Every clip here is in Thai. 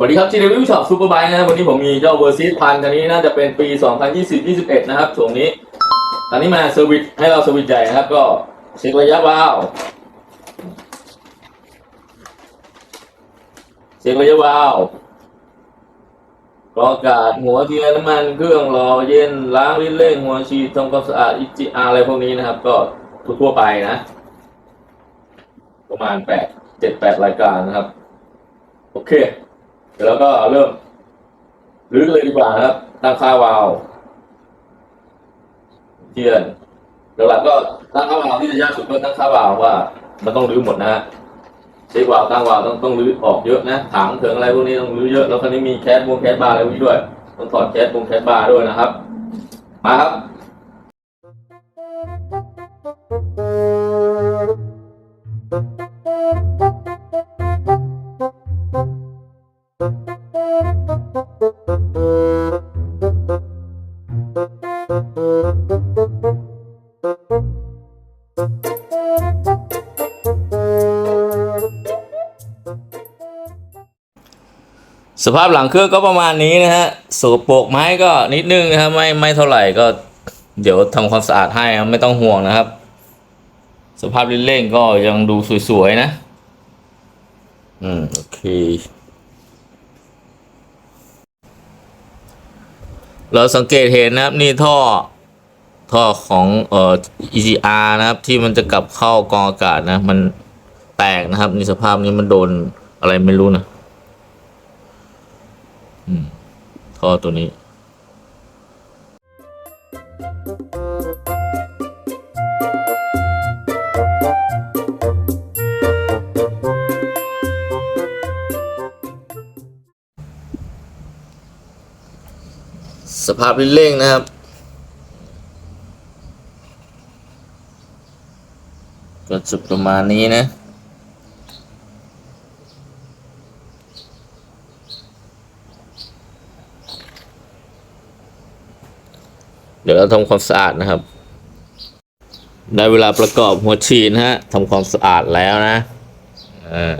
สวัสดีครับที่รีวิวช็อปซูเปอร์ไบค์นะวันนี้ผมมีเจ้าเวอร์ซิสพันคันนี้น่าจะเป็นปี 2020-21 นะครับช่วงนี้คันนี้มาเซอร์วิสให้เราเซอร์วิสใหญ่นะครับ ก็เช็คระยะวาล์วเช็คระยะวาล์วกรองอากาศหัวเทียนน้ำมันเครื่องรอเย็นล้างลิ้นเร่งหัวฉีดทำความสะอาดอิจิอาอะไรพวกนี้นะครับ ก็ทั่วไปนะ ประมาณแปดเจ็ดแปดรายการนะครับ โอเค เดี๋ยวเราก็เริ่มรื้อเลยดีกว่านะครับ ตั้งค่าวาล์วเทียนหลักๆก็ตั้งค่าวาล์วที่จะยากสุดก็ตั้งค่าวาล์วว่า มันต้องรื้อหมดนะฮะเช็ควาล์วตั้งวาล์วต้องต้องรื้อออกเยอะนะถังเถิงอะไรพวกนี้ต้องรื้อเยอะแล้วคราวนี้มีแคสบวงแคสบาร์อะไรพวกนี้ด้วย ต้องถอดแคสบวงแคสบาร์ด้วยนะครับ มาครับ สภาพหลังเครื่องก็ประมาณนี้นะฮะสกปรกไหมก็นิดนึงนะครับไม่ไม่เท่าไหร่ก็เดี๋ยวทำความสะอาดให้ครับไม่ต้องห่วงนะครับ สภาพลิ้นเร่งก็ยังดูสวยๆนะ อืม โอเค เราสังเกตเห็นนะครับนี่ท่อท่อของเอ่อ EGR นะครับที่มันจะกลับเข้ากองอากาศนะ มันแตกนะครับนี่สภาพนี้มันโดนอะไรไม่รู้นะอืมท่อตัวนี้ ภาพลิ้นเร่งนะครับ ก็จุดประมาณนี้นะเดี๋ยวเราทำความสะอาดนะครับ ได้เวลาประกอบหัวฉีดนะฮะทำความสะอาดแล้วนะอ่า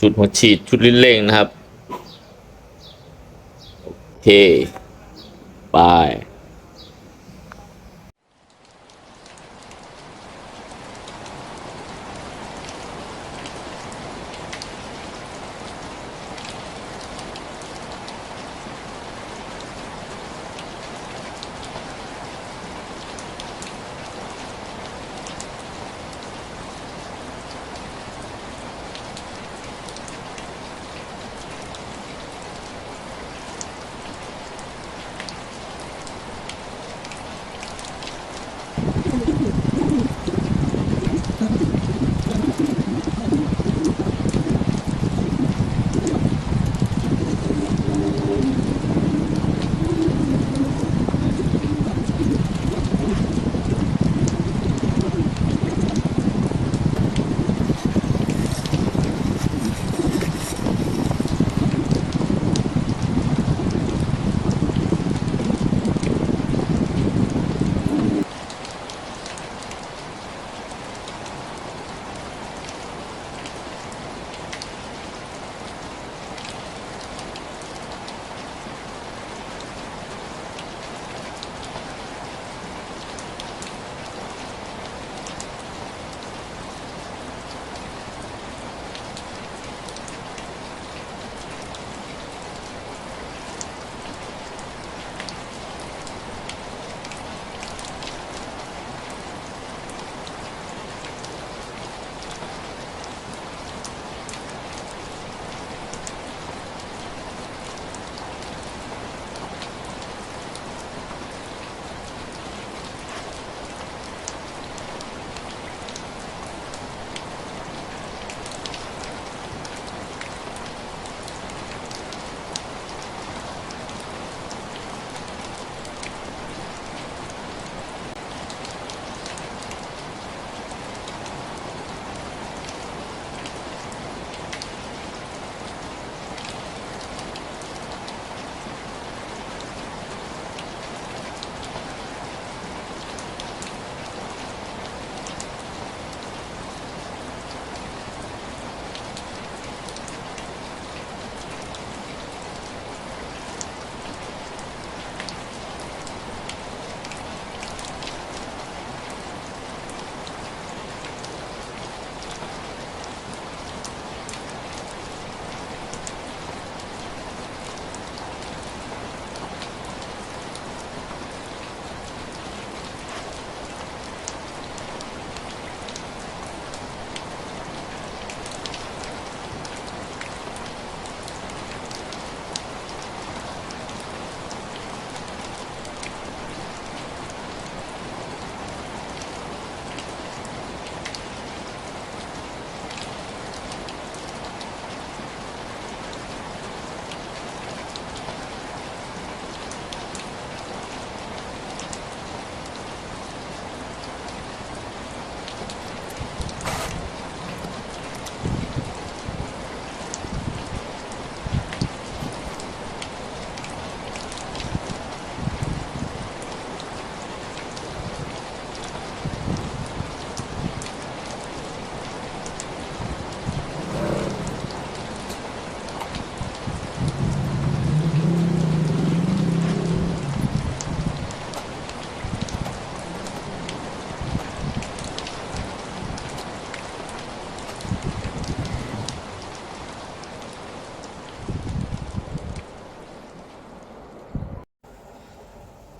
ชุดหัวฉีดชุดลิ้นเร่งนะครับ เคไป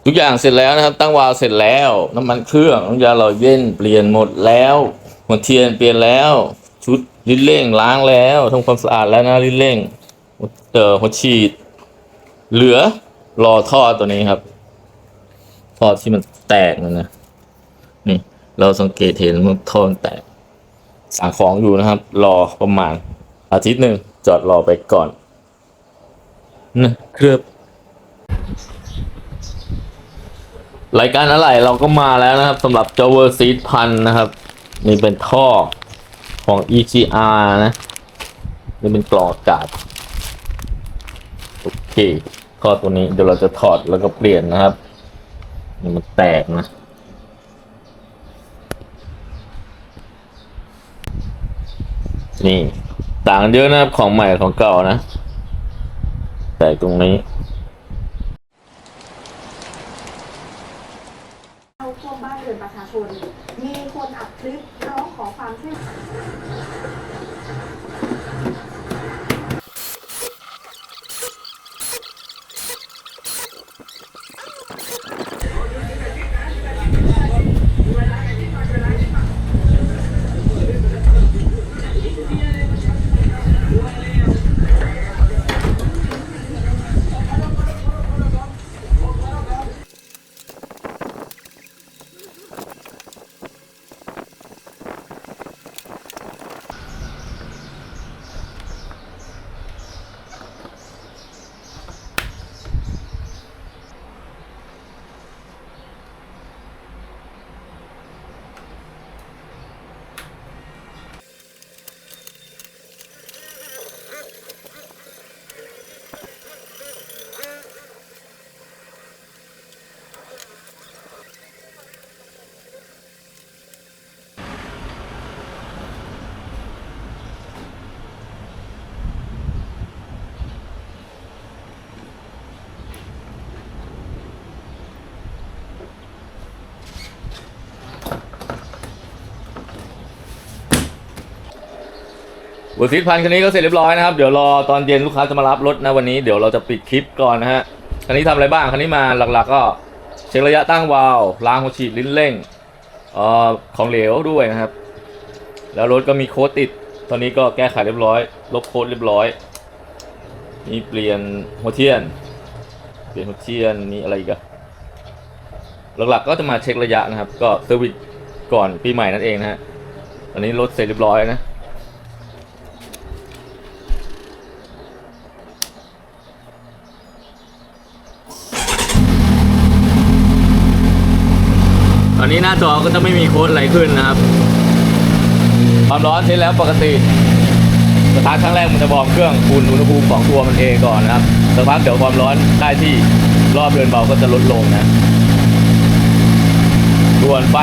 ทุกอย่างเสร็จแล้วนะครับ ตั้งวาล์วเสร็จแล้ว น้ำมันเครื่องน้ำยาหล่อเย็นเปลี่ยนหมดแล้วหัวเทียนเปลี่ยนแล้ว ชุดลิ้นเร่งล้างแล้วทำความสะอาดแล้วนะลิ้นเร่งเจอหัวฉีด เหลือรอท่อตัวนี้ครับท่อที่มันแตกนั่นนะนี่ เราสังเกตเห็นมันท่อมันแตกสั่งของอยู่นะครับ รอประมาณอาทิตย์หนึ่งจอดรอไปก่อนนะครับ รายการอะไรเราก็มาแล้วนะครับสำหรับ j o v e r Seed พันนะครับ นี่เป็นท่อของ EGR นะ นี่เป็นกล่องอากาศโอเคท่อตัวนี้เดี๋ยวเราจะถอดแล้วก็เปลี่ยนนะครับนี่มันแตกนะ นี่ ต่างเยอะนะครับของใหม่ของเก่านะ แตกตรงนี้ เข้าท่วมบ้านเรือนประชาชน มีคนอัดคลิปร้องขอความช่วยเหลือ บทซีดพันคันนี้ก็เสร็จเรียบร้อยนะครับ เดี๋ยวรอตอนเย็นลูกค้าจะมารับรถนะวันนี้เดี๋ยวเราจะปิดคลิปก่อนนะฮะ คันนี้ทำอะไรบ้าง คันนี้มาหลักๆ ก็เช็คระยะตั้งวาล์วล้างหัวฉีดลิ้นเร่งเอ่อของเหลวด้วยนะครับ แล้วรถก็มีโค้ดติด ตอนนี้ก็แก้ไขเรียบร้อย ลบโค้ดเรียบร้อย มีเปลี่ยนหัวเทียน เปลี่ยนหัวเทียน มีอะไรอีกอะหลักๆก็จะมาเช็คระยะนะครับ ก็เซอร์วิสก่อนปีใหม่นั่นเองนะฮะตอนนี้รถเสร็จเรียบร้อยนะ ตอนนี้หน้าจอก็จะไม่มีโค้ดอะไรขึ้นนะครับ ความร้อนเช็ดแล้วปกติสตาร์ทครั้งแรกมันจะบอกเครื่องคูณอุณหภูมิของตัวมันเองก่อนนะครับสักพักเดี๋ยวความร้อนได้ที่รอบเรือนเบาก็จะลดลงนะส่วนไฟ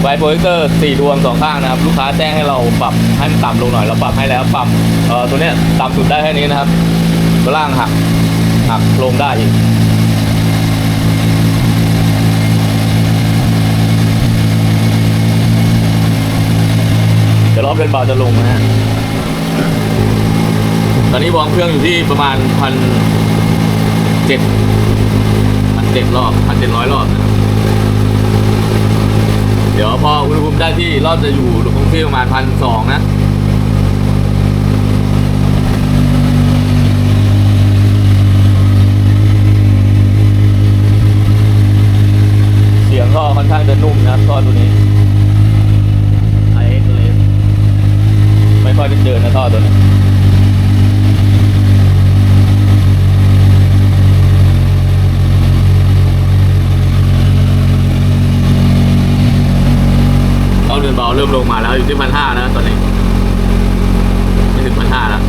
ไฟโปรเจคเตอร์สี่ดวงสองข้างนะครับ ลูกค้าแจ้งให้เราปรับให้มันต่ำลงหน่อยเราปรับให้แล้วปรับเอ่อตัวเนี้ยต่ำสุดได้แค่นี้นะครับล่างหักหักลงได้อีก เดี๋ยวรอบนเบาจะลงนะฮะ ตอนนี้วอร์มเครื่องอยู่ที่ประมาณพันเจ็ดพันเจ็ดรอบพันเจ็ดร้อยรอบนะครับ เดี๋ยวพออุณหภูมิได้ที่รอบจะอยู่คงที่ประมาณพันสองนะเสียงก็ค่อนข้างจะนุ่มนะครับท่อตัวนี้ ไอเอ็กเลสไม่ค่อยได้เจอ นะท่อตัวนี้เอาเดือนเบาเริ่มลงมาแล้วอยู่ที่พันห้านะตอนนี้ไม่ถึงพันห้าแล้ว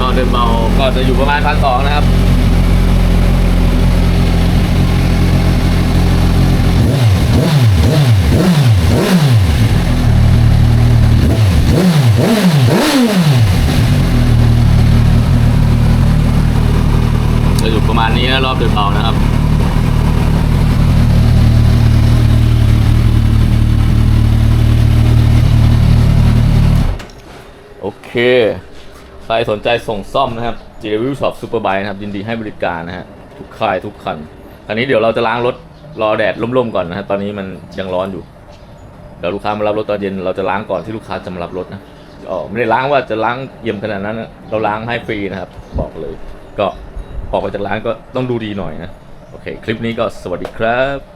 ก็เดินเบาก็จะอยู่ประมาณพันสองนะครับ ประมาณนี้แล้วรอบเดือดเบานะครับโอเค ใครสนใจส่งซ่อมนะครับจีวิวช็อปซูเปอร์ไบนะครับ ยินดีให้บริการนะฮะ ทุกค่ายทุกคัน คันนี้เดี๋ยวเราจะล้างรถ รอแดดล่มๆก่อนนะฮะ ตอนนี้มันยังร้อนอยู่ เดี๋ยวลูกค้ามารับรถตอนเย็น เราจะล้างก่อนที่ลูกค้าจะมารับรถนะอ๋อไม่ได้ล้างว่าจะล้างเยี่ยมขนาดนั้นนะเราล้างให้ฟรีนะครับ บอกเลย ก็ ออกไปจากร้านก็ต้องดูดีหน่อยนะ โอเค คลิปนี้ก็สวัสดีครับ